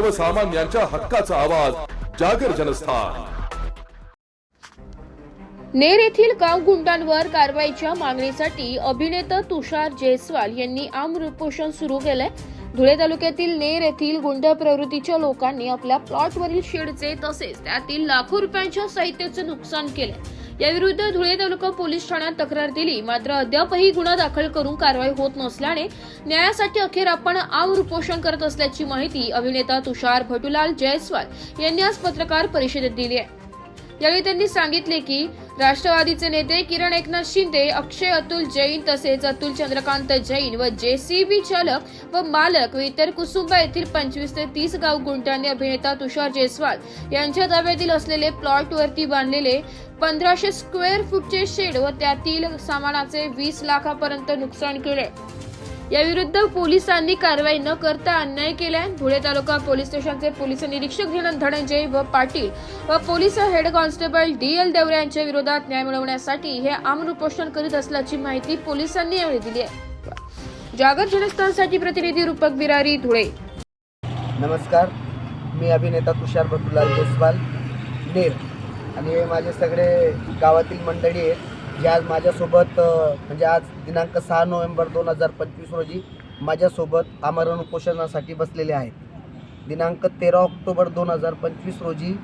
सर्वसामान्यांच्या हक्काचा आवाज जागर जनस्थान. नेर येथील गाव गुंडांवर कारवाईच्या मागणीसाठी अभिनेता तुषार जयस्वाल यांनी आमरण उपोषण सुरू केलंय. धुळे तालुक्यातील नेर येथील गुंड प्रवृत्तीच्या लोकांनी आपल्या प्लॉटवरील शेडचे तसेच त्यातील लाखो रुपयांच्या साहित्याचे नुकसान केले याविरुद्ध धुळे तालुका पोलीस ठाण्यात तक्रार दिली. मात्र अद्यापही गुन्हा दाखल करून कारवाई होत नसल्याने न्यायासाठी अखेर आपण आमरण उपोषण करत असल्याची माहिती अभिनेता तुषार भटुलाल जयस्वाल यांनी आज पत्रकार परिषदेत दिली आहे. यावेळी त्यांनी सांगितले की राष्ट्रवादीचे नेते किरण एकनाथ शिंदे अक्षय अतुल जैन तसेच अतुल चंद्रकांत जैन व जेसीबी चालक व मालक व इतर कुसुंबा येथील पंचवीस ते तीस गाव गुंटाने अभिनेता तुषार जयस्वाल यांच्या ताब्यातील असलेले प्लॉट वरती बांधलेले पंधराशे स्क्वेअर फूटचे शेड व त्यातील सामानाचे वीस लाखापर्यंत नुकसान केले. याविरुद्ध पोलिसांनी कारवाई न करता अन्याय केलाय. धुळे तालुका पोलीस स्टेशनचे पोलीस निरीक्षक धीनंद धनंजय व पाटील व police head constable D L Deore यांच्या विरोधात न्याय मिळवण्यासाठी हे आमन उपोषण करीत असल्याची माहिती पोलिसांनी यावेळी दिली आहे. जागर जनस्थानसाठी प्रतिनिधी रूपक बिरारी धुळे. नमस्कार. मी अभिनेता तुषार बटुलाल जयस्वाल नेर. आणि हे माझे सगळे गावातील मंडळी आहेत. जे आज माझ्यासोबत म्हणजे आज दिनांक सहा नोव्हेंबर दोन हजार पंचवीस रोजी माझ्यासोबत आमरण उपोषणासाठी बसलेले आहेत. दिनांक तेरा ऑक्टोबर दोन हजार पंचवीस रोजी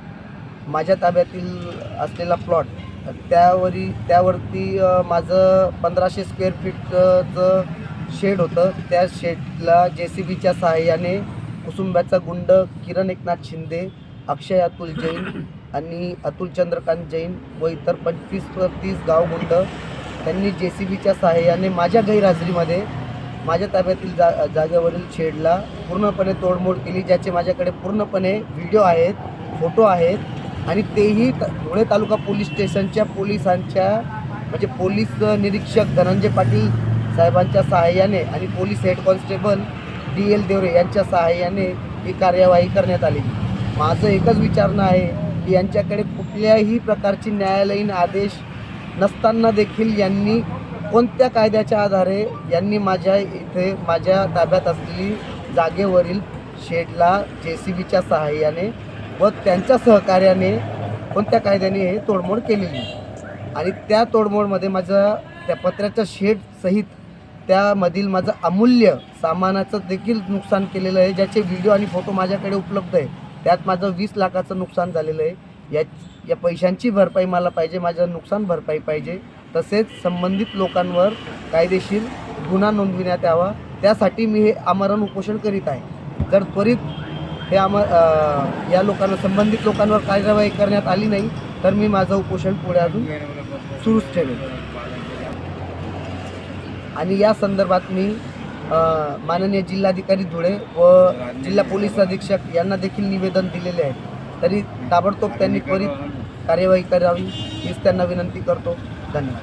माझ्या ताब्यातील असलेला प्लॉट त्यावरी त्यावरती माझं पंधराशे स्क्वेअर फीटचं शेड होतं. त्या शेडला जे सी बीच्या सहाय्याने कुसुंब्याचा गुंड किरण एकनाथ शिंदे अक्षय अतुल जैन आणि अतुल चंद्रकांत जैन व इतर पंचवीस तीस गाव गुंड त्यांनी जे सी बीच्या सहाय्याने माझ्या गैरहजेरीमध्ये माझ्या ताब्यातील जा जागेवरील शेडला पूर्णपणे तोडमोड केली ज्याचे माझ्याकडे पूर्णपणे व्हिडिओ आहेत फोटो आहेत आणि तेही धुळे तालुका पोलीस स्टेशनच्या पोलिसांच्या म्हणजे पोलीस निरीक्षक धनंजय पाटील साहेबांच्या सहाय्याने आणि police head constable D L Deore यांच्या सहाय्याने ही कार्यवाही करण्यात आली. माझं एकच विचारणं आहे यांच्याकडे कुठल्याही प्रकारची न्यायालयीन आदेश नसताना देखील यांनी कोणत्या कायद्याच्या आधारे यांनी माझ्या इथे माझ्या ताब्यात असलेली जागेवरील शेडला जे सी बीच्या सहाय्याने व त्यांच्या सहकार्याने कोणत्या कायद्याने हे तोडमोड केलेली. आणि त्या तोडमोडमध्ये माझं त्या पत्र्याच्या शेडसहित त्यामधील माझं अमूल्य सामानाचं देखील नुकसान केलेलं आहे ज्याचे व्हिडिओ आणि फोटो माझ्याकडे उपलब्ध आहे. त्यात माझं वीस लाखाचं नुकसान झालेलं आहे. या या पैशांची भरपाई मला पाहिजे माझं नुकसान भरपाई पाहिजे. तसेच संबंधित लोकांवर कायदेशीर गुन्हा नोंदविण्यात यावा. त्यासाठी मी हे आमरण उपोषण करीत आहे. जर त्वरित हे आम या लोकांना संबंधित लोकांवर कार्यवाही करण्यात आली नाही तर मी माझं उपोषण पुढे अजून सुरूच ठेवेन. आणि या संदर्भात मी माननीय जिल्हाधिकारी धुळे व जिल्हा पोलीस अधीक्षक यांना देखील निवेदन दिलेले आहे. तरी ताबडतोब त्यांनी त्वरित कार्यवाही करावी हीच त्यांना विनंती करतो. धन्यवाद.